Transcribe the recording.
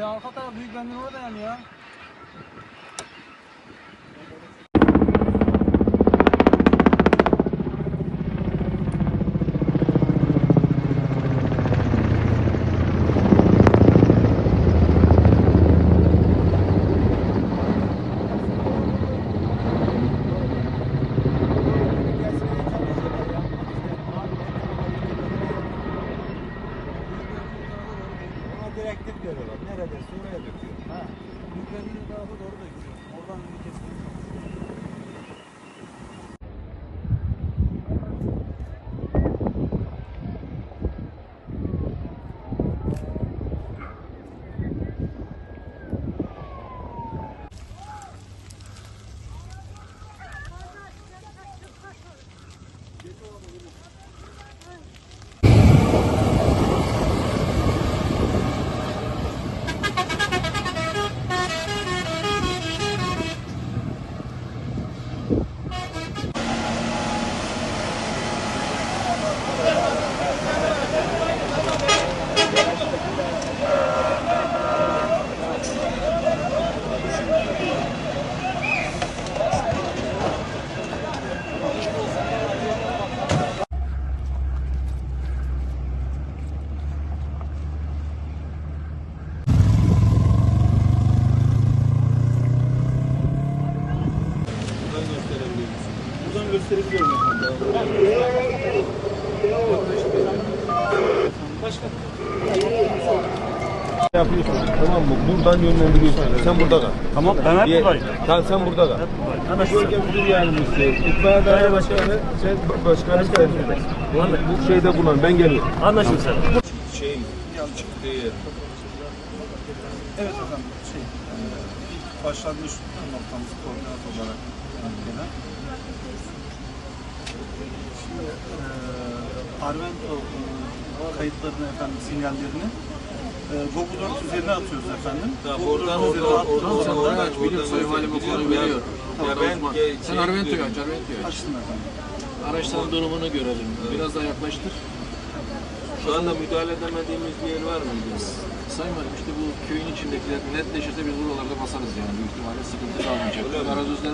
İşte arka taraf büyük bendin orada yani ya. Direktif veriyorlar. Neredeyse oraya döküyor. Ha. Bendin tarafa doğru gidiyor. Oradan bir kesin. Buradan gösterebiliyorum efendim. Başka. yapıyorsun tamam mı? Buradan yönlendiriyorsun. Sen burada kal. Tamam ben hep Bir- buradayım. Tamam sen burada kal. Anlaşıldı. Bölge müdür yardımcısı, itfaiye daire başkanı, sen başkanı sen. Bu şeyde bulunan ben geliyorum. Anlaşıldı sen. Şey çıktı. Evet efendim şey e, başlangıç noktamız koordinat olarak gelen. Şimdi e, Arvento e, kayıtlarını efendim sinyallerini e, Google Earth üzerine atıyoruz efendim. Google oradan oradan oradan oradan aç, biliyorum. Sayın Valim o konuyu biliyor. Ya ben Sen şey Arvento'yu aç, Arvento'yu aç. Açtım efendim. Araçların durumunu görelim. Biraz daha yaklaştır. Şu anda müdahale edemediğimiz bir yer var mıydı? Sayın Valim işte bu köyün içindekiler netleşirse biz buralarda basarız yani. Büyük ihtimalle sıkıntı kalmayacak. Öyle mi? Arazözler